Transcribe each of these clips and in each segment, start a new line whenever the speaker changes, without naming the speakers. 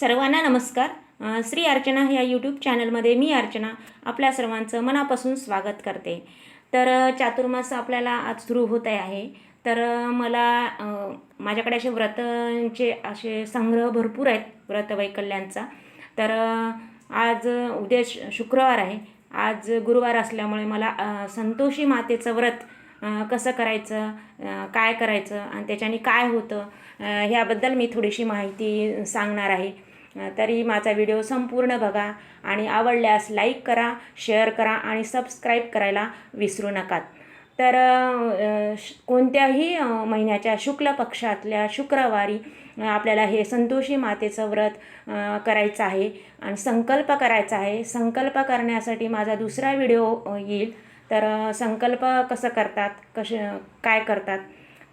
सर्वांना नमस्कार. श्री अर्चना या यूट्यूब चॅनलमध्ये मी अर्चना आपल्या सर्वांचं मनापासून स्वागत करते. तर चातुर्मास आपल्याला आज सुरू होत आहे. तर मला माझ्याकडे असे व्रतांचे असे संग्रह भरपूर आहेत व्रतवैकल्यांचा. तर आज उद्या श- शुक्रवार आहे. आज गुरुवार असल्यामुळे मला संतोषी मातेचं व्रत कसं करायचं काय करायचं आणि त्याच्याने काय होतं ह्याबद्दल मी थोडीशी माहिती सांगणार आहे. तरी माझा व्हिडिओ संपूर्ण बघा आणि आवडल्यास लाईक करा शेअर करा आणि सबस्क्राईब करायला विसरू नका. तर श- कोणत्याही महिन्याच्या शुक्ल पक्षातल्या शुक्रवारी आपल्याला हे संतोषी मातेचं व्रत करायचं आहे आणि संकल्प करायचा आहे. संकल्प करण्यासाठी माझा दुसरा व्हिडिओ येईल. तर संकल्प कसं करतात? कसे काय करतात?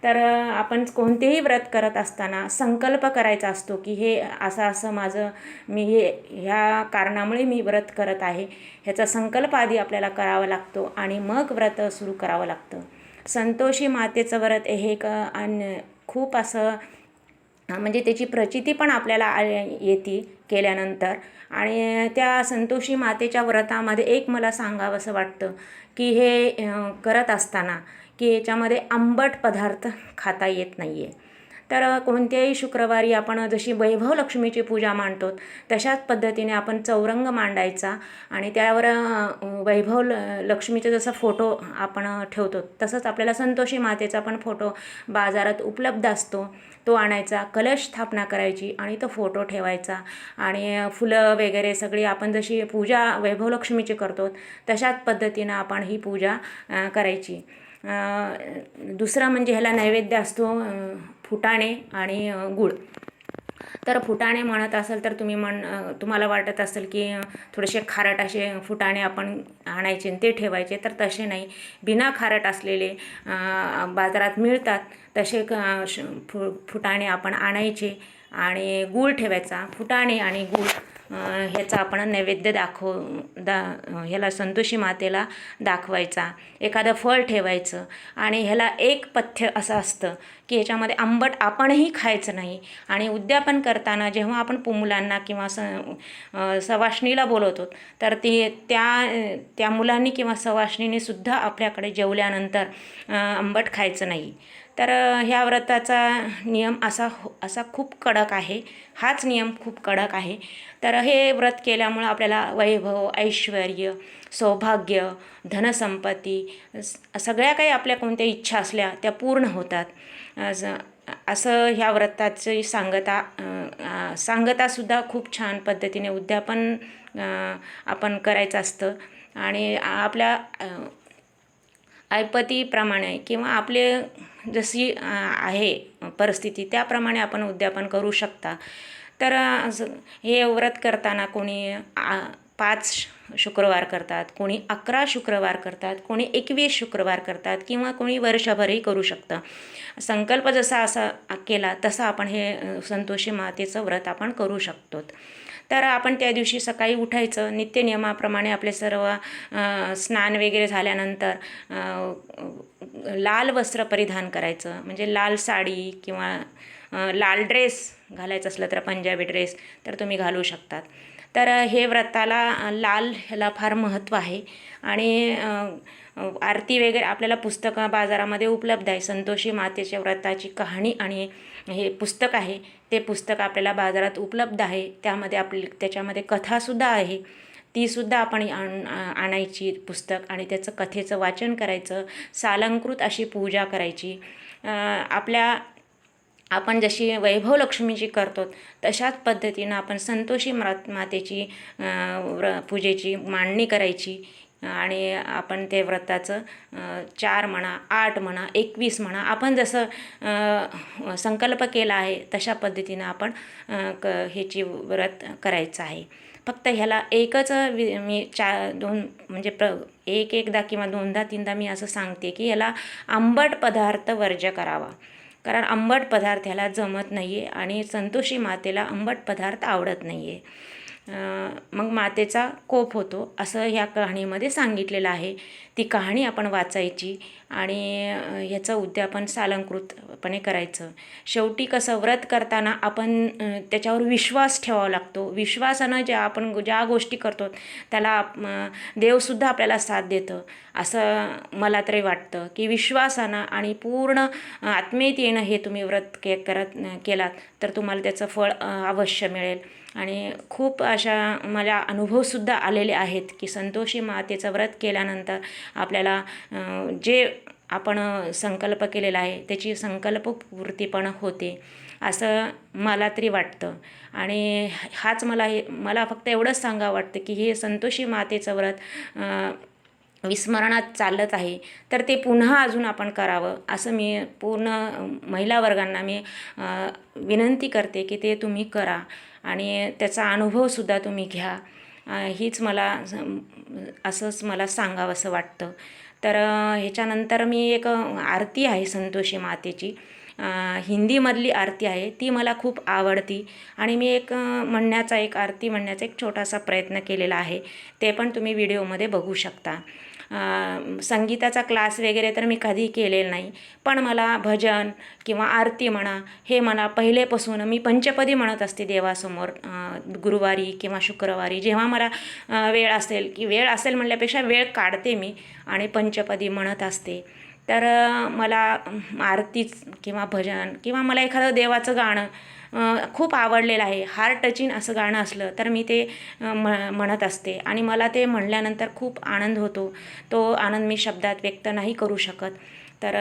तर आपण कोणतेही व्रत करत असताना संकल्प करायचा असतो की हे असं असं माझं मी हे ह्या कारणामुळे मी व्रत करत आहे ह्याचा संकल्प आधी आपल्याला करावा लागतो आणि मग व्रत सुरू करावं लागतं. संतोषी मातेचं व्रत हे एक अन्य आणि खूप असं म्हणजे त्याची प्रचिती पण आपल्याला येते केल्यानंतर. आणि त्या संतोषी मातेच्या व्रतामध्ये एक मला सांगावंसं वाटतं की हे करत असताना की याच्यामध्ये आंबट पदार्थ खाता येत नाही आहे तर कोणत्याही शुक्रवारी आपण जशी वैभव लक्ष्मीची पूजा मांडतो तशाच पद्धतीने आपण चौरंग मांडायचा आणि त्यावर वैभव ल लक्ष्मीचा जसा फोटो आपण ठेवतो तसंच आपल्याला संतोषी मातेचा पण फोटो बाजारात उपलब्ध असतो. तो आणायचा कलश स्थापना करायची आणि तो फोटो ठेवायचा आणि फुलं वगैरे सगळी आपण जशी पूजा वैभव लक्ष्मीची करतो तशाच पद्धतीनं आपण ही पूजा करायची. दुसरं म्हणजे ह्याला नैवेद्य असतो फुटाणे आणि गूळ. तर फुटाणे म्हणत असाल तर तुम्ही म्हण तुम्हाला वाटत असेल की थोडेसे खारट असे फुटाणे आपण आणायचे आणि ते ठेवायचे तर तसे नाही. बिना खारट असलेले बाजारात मिळतात तसे क- श- फु फुटाणे आपण आणायचे आणि गूळ ठेवायचा. फुटाणे आणि गूळ. ह्याचा आपण नैवेद्य दाखव दा ह्याला संतोषी मातेला दाखवायचा. एखादं फळ ठेवायचं आणि ह्याला एक पथ्य असं असतं की ह्याच्यामध्ये आंबट आपणही खायचं नाही. आणि उद्यापन करताना जेव्हा आपण पु- मुलांना किंवा स सवाष्णीला बोलवतो तर ती त्या त्या मुलांनी किंवा सवाष्णीने सुद्धा आपल्याकडे जेवल्यानंतर आंबट खायचं नाही. तर ह्या व्रताचा नियम असा हो असा खूप कडक आहे. हाच नियम खूप कडक आहे. तर हे व्रत केल्यामुळं आपल्याला वैभव ऐश्वर सौभाग्य धनसंपत्ती सगळ्या काही आपल्या कोणत्या इच्छा असल्या त्या पूर्ण होतात. असं ह्या व्रताची सांगता सांगतासुद्धा खूप छान पद्धतीने उद्यापन आपण करायचं असतं. आणि आपल्या ऐपतीप्रमाणे किंवा आपले जशी आहे परिस्थिती त्याप्रमाणे आपण उद्यापन करू शकता. तर हे व्रत करताना कोणी पाच शुक्रवार करतात कोणी अकरा शुक्रवार करतात कोणी एकवीस शुक्रवार करतात किंवा कोणी वर्षभरही करू शकतं. संकल्प जसा असा केला तसा आपण हे संतोषी मातेचं व्रत आपण करू शकतो तर आपण त्या दिवशी सकाळी उठायचं. नित्यनियमाप्रमाणे आपले सर्व स्नान वगैरे झाल्यानंतर लाल वस्त्र परिधान करायचं. म्हणजे लाल साडी किंवा लाल ड्रेस घालायचं असलं तर पंजाबी ड्रेस तर तुम्ही घालू शकतात. तर हे व्रताला लाल ह्याला फार महत्त्व आहे. आणि आरती वगैरे आपल्याला पुस्तकं बाजारामध्ये उपलब्ध आहे. संतोषी मातेच्या व्रताची कहाणी आणि हे पुस्तक आहे. ते पुस्तक आपल्याला बाजारात उपलब्ध आहे. त्यामध्ये आपली त्याच्यामध्ये कथासुद्धा आहे. तीसुद्धा आपण आण आणायची पुस्तक आणि त्याचं कथेचं वाचन करायचं. सालंकृत अशी पूजा करायची. आपल्या आपण जशी वैभव लक्ष्मीची करतो तशाच पद्धतीनं आपण संतोषी मा मातेची व्र पूजेची मांडणी करायची. आणि आपण ते व्रताचं चार म्हणा आठ म्हणा एकवीस म्हणा आपण जसं संकल्प केला आहे तशा पद्धतीनं आपण क ह्याची व्रत करायचं आहे. फक्त ह्याला एकच वि मी चा दोन म्हणजे प्र एक एकदा किंवा दोनदा तीनदा मी असं सांगते की ह्याला आंबट पदार्थ वर्ज्य करावा. कारण आंबट पदार्थ ह्याला जमत नाही आहे आणि संतोषी मातेला आंबट पदार्थ आवडत नाही आहे मग मातेचा कोप होतो असं ह्या कहाणीमध्ये सांगितलेलं आहे. ती कहाणी आपण वाचायची आणि ह्याचं उद्यापन सालंकृतपणे करायचं. शेवटी कसं व्रत करताना आपण त्याच्यावर विश्वास ठेवावा लागतो. विश्वासानं ज्या आपण ज्या गोष्टी करतो त्याला आप- देवसुद्धा आपल्याला साथ देतं. असं मला तरी वाटतं की विश्वासानं आणि पूर्ण आत्मेत आत्मीयतेनं हे तुम्ही व्रत के करत केलात तर तुम्हाला त्याचं फळ अवश्य मिळेल. आणि खूप अशा मला अनुभवसुद्धा आलेले आहेत की संतोषी मातेचं व्रत केल्यानंतर आपल्याला जे आपण संकल्प केलेला आहे त्याची संकल्पपूर्ती पण होते असं मला तरी वाटतं. आणि हाच मला हे मला फक्त एवढंच सांगा वाटतं की हे संतोषी मातेचं व्रत विस्मरणात चालत आहे. तर ते पुन्हा अजून आपण करावं असं मी पूर्ण महिला वर्गांना मी विनंती करते की ते तुम्ही करा. आणि त्याचा अनुभवसुद्धा तुम्ही घ्या. हीच मला असंच मला सांगावं असं वाटतं. तर ह्याच्यानंतर मी एक आरती आहे संतोषी मातेची. हिंदीमधली आरती आहे. ती मला खूप आवडती. आणि मी एक म्हणण्याचा एक आरती म्हणण्याचा एक छोटासा प्रयत्न केलेला आहे. ते पण तुम्ही व्हिडिओमध्ये बघू शकता. संगीताचा क्लास वगैरे तर मी कधी केलेला नाही. पण मला भजन किंवा आरती म्हणा हे मला पहिलेपासून मी पंचपदी म्हणत असते देवासमोर गुरुवारी किंवा शुक्रवारी. जेव्हा मला वेळ असेल की वेळ असेल म्हणल्यापेक्षा वेळ काढते मी आणि पंचपदी म्हणत असते. तर मला आरतीच किंवा भजन किंवा मला एखादं देवाचं गाणं खूप आवडलेलं आहे. हार्ट टचिंग असं गाणं असलं तर मी ते म म्हणत असते. आणि मला ते म्हणल्यानंतर खूप आनंद होतो. तो आनंद मी शब्दात व्यक्त नाही करू शकत. तर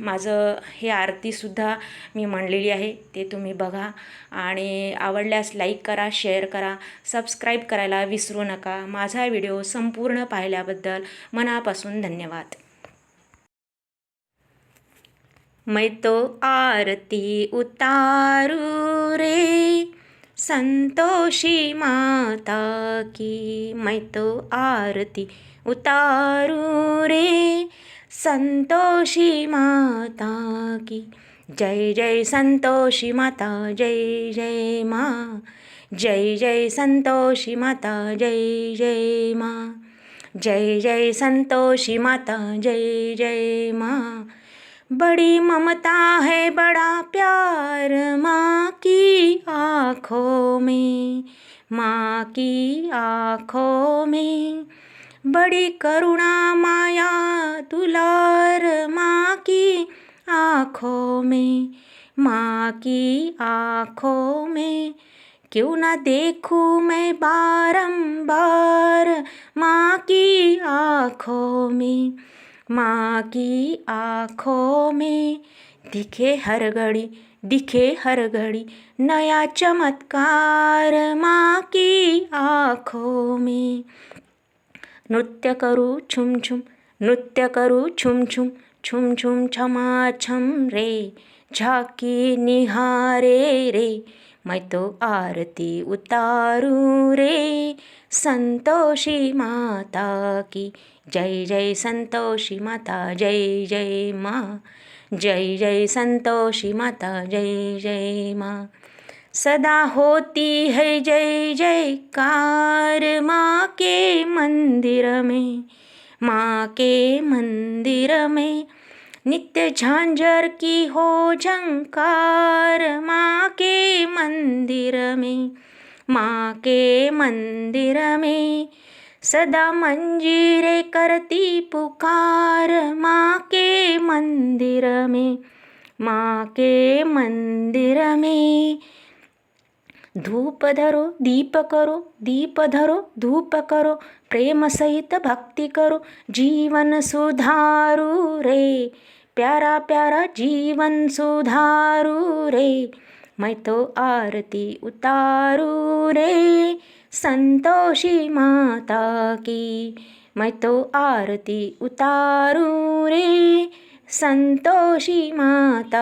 माझं हे आरतीसुद्धा मी म्हणलेली आहे. ते तुम्ही बघा. आणि आवडल्यास लाईक करा शेअर करा सबस्क्राईब करायला विसरू नका. माझा व्हिडिओ संपूर्ण पाहिल्याबद्दल मनापासून धन्यवाद. मैं तो आरती उतारू रे संतोषी माता की। मैं तो आरती उतारू रे संतोषी माता की। जय जय संतोषी माता जय जय माँ। जय जय संतोषी माता जय जय माँ। जय जय संतोषी माता जय जय माँ। बड़ी ममता है, बड़ा प्यार माँ की आँखों में, माँ की आँखों में। बड़ी करुणा माया दुलार माँ की आँखों में, माँ की आँखों में। क्यों ना देखूँ मैं बारंबार माँ की आँखों में। माँ की आँखों में दिखे हर घड़ी दिखे हर घड़ी नया चमत्कार माँ की आँखों में। नृत्य करू छुम छुम नृत्य करू छुम छुम छुम छुम छमा छम रे झाकी निहारे रे। मैं तो आरती उतारू रे संतोषी माता की जय जय संतोषी माता जय जय माँ जय जय संतोषी माता जय जय माँ सदा होती है जय जय कार माँ के मंदिर में माँ के मंदिर में नित्य झांझर की हो झंकार माँ के मंदिर में माँ के मंदिर में। सदा मंजीरे करती पुकार माँ के मंदिर में माँ के मंदिर में। धूप धरो दीप करो दीप धरो धूप करो प्रेम सहित भक्ति करो जीवन सुधारू रे। प्यारा प्यारा जीवन सुधारू रे। मैं तो आरती उतारू रे संतोषी माता की। मैं तो आरती उतारू रे संतोषी माता